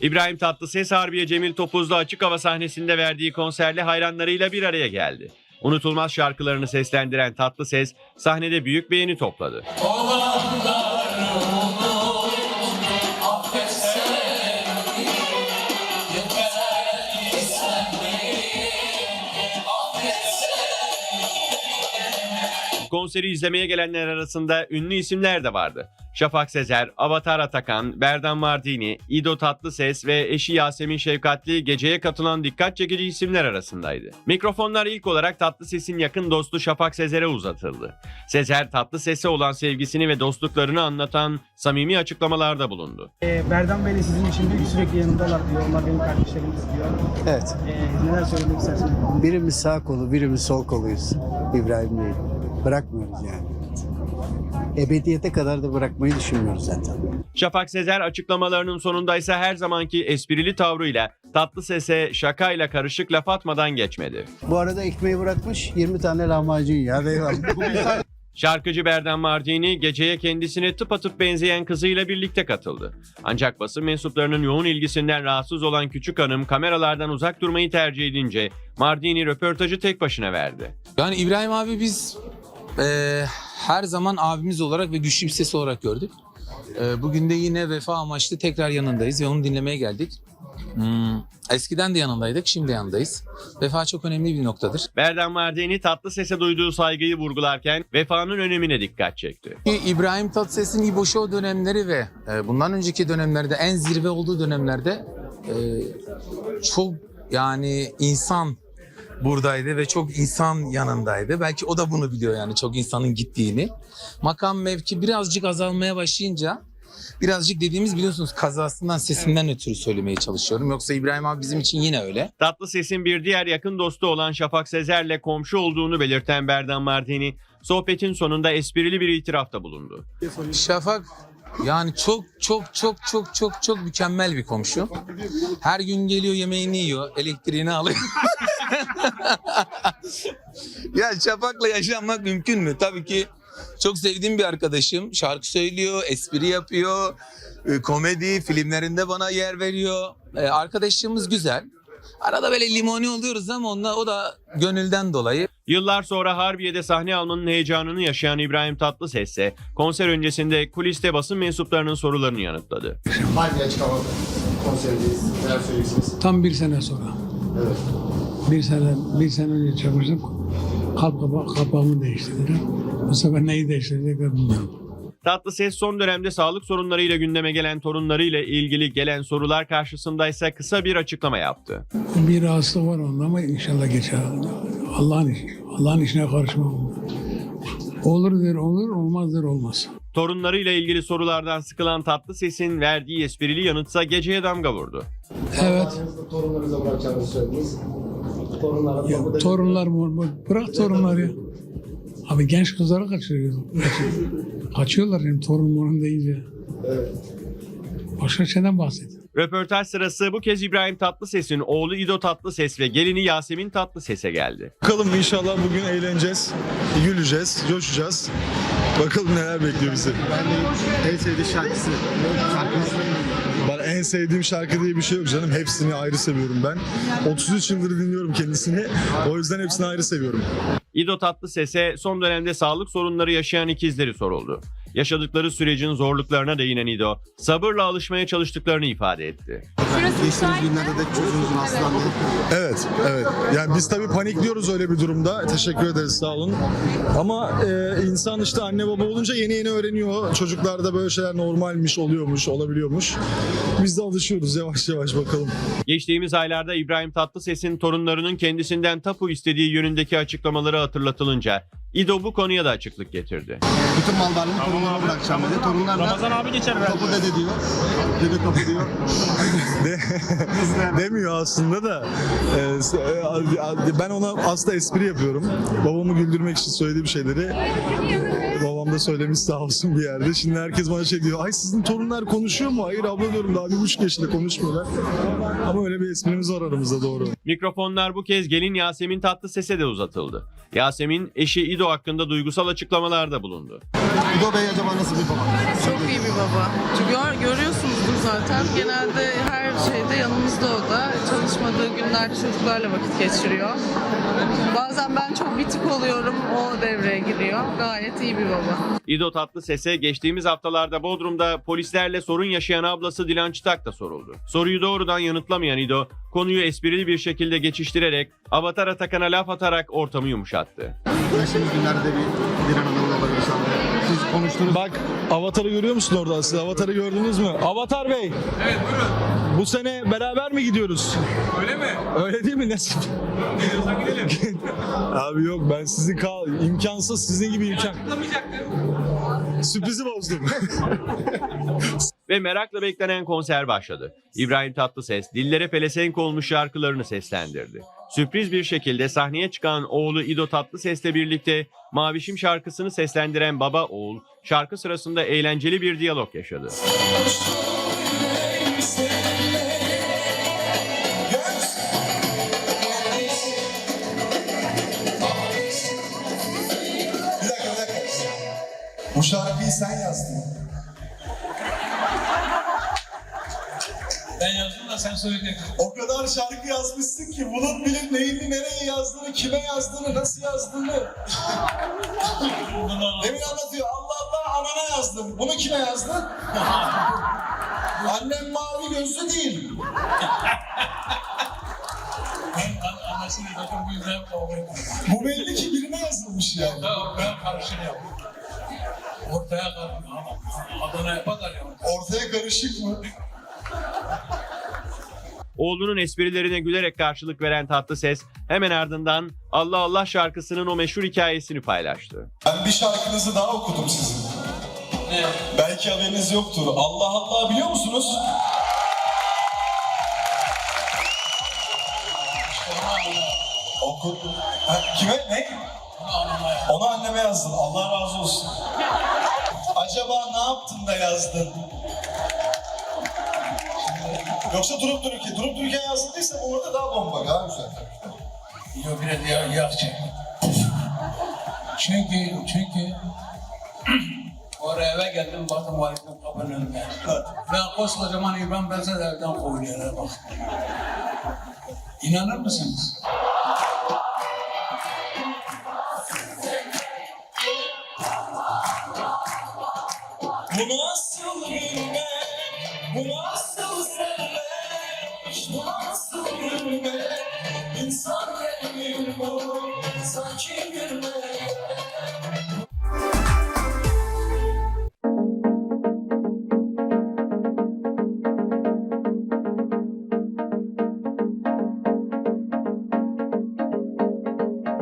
İbrahim Tatlıses Harbiye Cemil Topuzlu açık hava sahnesinde verdiği konserle hayranlarıyla bir araya geldi. Unutulmaz şarkılarını seslendiren Tatlıses sahnede büyük beğeni topladı. Konseri izlemeye gelenler arasında ünlü isimler de vardı. Şafak Sezer, Avatar Atakan, Berdan Mardini, İdo Tatlıses ve eşi Yasemin Şefkatli geceye katılan dikkat çekici isimler arasındaydı. Mikrofonlar ilk olarak Tatlıses'in yakın dostu Şafak Sezer'e uzatıldı. Sezer Tatlıses'e olan sevgisini ve dostluklarını anlatan samimi açıklamalarda bulundu. Ee, Berdan Bey'le sizin için bir sürekli yanındalar diyor. Onlar benim kardeşlerimiz diyor. Evet. Ee, neler söylemek istersiniz? Birimiz sağ kolu, birimiz sol koluyuz. İbrahim Bey. Bırakmıyoruz yani. Ebediyete kadar da bırakmayı düşünmüyoruz zaten. Şafak Sezer açıklamalarının sonunda ise her zamanki esprili tavrıyla Tatlıses'e şakayla karışık laf atmadan geçmedi. Bu arada ekmeği bırakmış 20 tane lahmacun ya. Şarkıcı Berdan Mardini geceye kendisine tıpatıp benzeyen kızıyla birlikte katıldı. Ancak basın mensuplarının yoğun ilgisinden rahatsız olan küçük hanım kameralardan uzak durmayı tercih edince Mardini röportajı tek başına verdi. Yani İbrahim abi biz eee, her zaman abimiz olarak ve güçlü bir ses olarak gördük. Eee, bugün de yine vefa amaçlı tekrar yanındayız ve onu dinlemeye geldik. Hmm, eskiden de yanındaydık, şimdi yanındayız. Vefa çok önemli bir noktadır. Berdan Mardini Tatlıses'e duyduğu saygıyı vurgularken vefanın önemine dikkat çekti. İbrahim Tatlıses'in İbo Show dönemleri ve e, bundan önceki dönemlerde en zirve olduğu dönemlerde e, çok yani insan buradaydı ve çok insan yanındaydı. Belki o da bunu biliyor yani çok insanın gittiğini. Makam mevki birazcık azalmaya başlayınca birazcık dediğimiz biliyorsunuz kazasından sesinden ötürü söylemeye çalışıyorum. Yoksa İbrahim abi bizim için yine öyle. Tatlıses'in bir diğer yakın dostu olan Şafak Sezer'le komşu olduğunu belirten Berdan Mardini sohbetin sonunda esprili bir itirafta bulundu. Şafak yani çok çok çok çok çok çok mükemmel bir komşu. Her gün geliyor yemeğini yiyor, elektriğini alıyor. ya Şafak'la yaşanmak mümkün mü? Tabii ki çok sevdiğim bir arkadaşım. Şarkı söylüyor, espri yapıyor, e, komedi filmlerinde bana yer veriyor. E, Arkadaşlığımız güzel. Arada böyle limoni oluyoruz ama onunla, o da gönülden dolayı. Yıllar sonra Harbiye'de sahne almanın heyecanını yaşayan İbrahim Tatlıses ise konser öncesinde kuliste basın mensuplarının sorularını yanıtladı. Hangi açık? Neler söyleyeceksiniz? Tam bir sene sonra. Evet. Bir sene, bir sene önce çalıştım. Kalp kapa kapağımı değiştirdiler. Bu sefer neyi değiştirecekler bilmiyorum. Tatlıses son dönemde sağlık sorunlarıyla gündeme gelen torunlarıyla ilgili gelen sorular karşısında ise kısa bir açıklama yaptı. Bir rahatsızlık var onda ama inşallah geçer. Allah'ın işi. Allah'ın işine karışmam. Olur der olur, olmaz der olmaz. Torunlarıyla ilgili sorulardan sıkılan Tatlıses'in verdiği esprili yanıtsa geceye damga vurdu. Evet. Aranızda torunlarınıza bırakacağınızı söylediniz. Torunlara Ya, torunlar mı? Bırak torunlar ya. Abi genç kızları kaçırıyor. Kaçıyor. Kaçıyorlar yani torun morun deyince. Evet. Başka şeyden bahset. Röportaj sırası bu kez İbrahim Tatlıses'in oğlu İdo Tatlıses ve gelini Yasemin Tatlıses'e geldi. Bakalım inşallah bugün eğleneceğiz, güleceğiz, coşacağız. Bakalım neler bekliyor bizi. Ben de en sevdiği şarkısı. Şarkısı. En sevdiğim şarkı diye bir şey yok canım. Hepsini ayrı seviyorum ben. 33 yıldır dinliyorum kendisini. O yüzden hepsini ayrı seviyorum. İdo Tatlıses'e son dönemde sağlık sorunları yaşayan ikizleri soruldu. Yaşadıkları sürecin zorluklarına değinen İdo, sabırla alışmaya çalıştıklarını ifade etti. Geçtiğimiz günlerde de çocuğunuzun hastalandığı. Evet, evet. Yani biz tabii panikliyoruz öyle bir durumda. Teşekkür ederiz, sağ olun. Ama e, insan işte anne baba olunca yeni yeni öğreniyor. Çocuklarda böyle şeyler normalmiş, oluyormuş, olabiliyormuş. Biz de alışıyoruz yavaş yavaş bakalım. Geçtiğimiz aylarda İbrahim Tatlıses'in torunlarının kendisinden tapu istediği yönündeki açıklamaları hatırlatılınca İdo bu konuya da açıklık getirdi. Bütün mal varlığını torunlara bırakacağım dedi. Torunlar da Ramazan abi geçer Kapı dede diyor. Dede kapı diyor. De, demiyor aslında da. E, e, ben ona aslında espri yapıyorum. Babamı güldürmek için söylediğim şeyleri babam da söylemiş sağ olsun bir yerde. Şimdi herkes bana şey diyor. Ay sizin torunlar konuşuyor mu? Hayır abla diyorum daha bir buçuk yaşında konuşmuyorlar. Ama öyle bir esprimiz var aramızda doğru. Mikrofonlar bu kez gelin Yasemin Tatlıses'e de uzatıldı. Yasemin eşi İdo hakkında duygusal açıklamalarda bulundu. İdo Bey acaba nasıl bir baba? Çok iyi bir baba. Çünkü gör, görüyorsunuzdur zaten. Genelde her şey günlerde yanımızda o da. Çalışmadığı günlerde çocuklarla vakit geçiriyor. Bazen ben çok bitik oluyorum, o devreye giriyor. Gayet iyi bir baba. İdo Tatlıses'e geçtiğimiz haftalarda Bodrum'da polislerle sorun yaşayan ablası Dilan Çıtak da soruldu. Soruyu doğrudan yanıtlamayan İdo, konuyu esprili bir şekilde geçiştirerek Avatar Atakan'a laf atarak ortamı yumuşattı. Geçtiğimiz günlerde bir Dilan Hanım'la. Siz konuştunuz. Bak Avatar'ı görüyor musun orada? Siz Avatar'ı gördünüz mü? Avatar Bey. Evet buyurun. Bu sene beraber mi gidiyoruz? Öyle mi? Öyle değil mi? Nasıl? Abi yok ben sizin kal imkansız sizin gibi imkan. Sürprizi bozdum. Ve merakla beklenen konser başladı. İbrahim Tatlıses dillere pelesenk olmuş şarkılarını seslendirdi. Sürpriz bir şekilde sahneye çıkan oğlu İdo Tatlıses'le birlikte Mavişim şarkısını seslendiren baba oğul şarkı sırasında eğlenceli bir diyalog yaşadı. Bu şarkıyı sen yazdın. Ben yazdım da sen söyledin. O kadar şarkı yazmışsın ki bunun bilip neyini nereye yazdığını, kime yazdığını, nasıl yazdığını. Demin anlatıyor. Allah Allah anana yazdım. Bunu kime yazdın? Annem mavi gözlü değil. Anasını zaten bu yüzden kavga ettim. Bu belli ki birine yazılmış yani. Ortaya karışır ya. Ortaya karışır. Adana yaparlar ya. Ortaya karışık mı? Oğlunun esprilerine gülerek karşılık veren Tatlıses hemen ardından Allah Allah şarkısının o meşhur hikayesini paylaştı. Ben bir şarkınızı daha okudum sizin. Belki haberiniz yoktur. Allah Allah biliyor musunuz? Okudum. Ha, kime? Ne? Onu anneme yazdın. Allah razı olsun. Acaba ne yaptın da yazdın? Yoksa durup dururken, durup dururken yazdıysa bu orada daha bomba, daha güzel. Yok biraz ya, yakacak. Çünkü, çünkü oraya eve geldim baktım validenin kapının önünde. Ve koskocaman İbrahim Benzer evden kovuluyorlar bak. İnanır mısınız? Bu nasıl gülmek, bu nasıl sevmek, bu nasıl gülmek, insan değil bu, sanki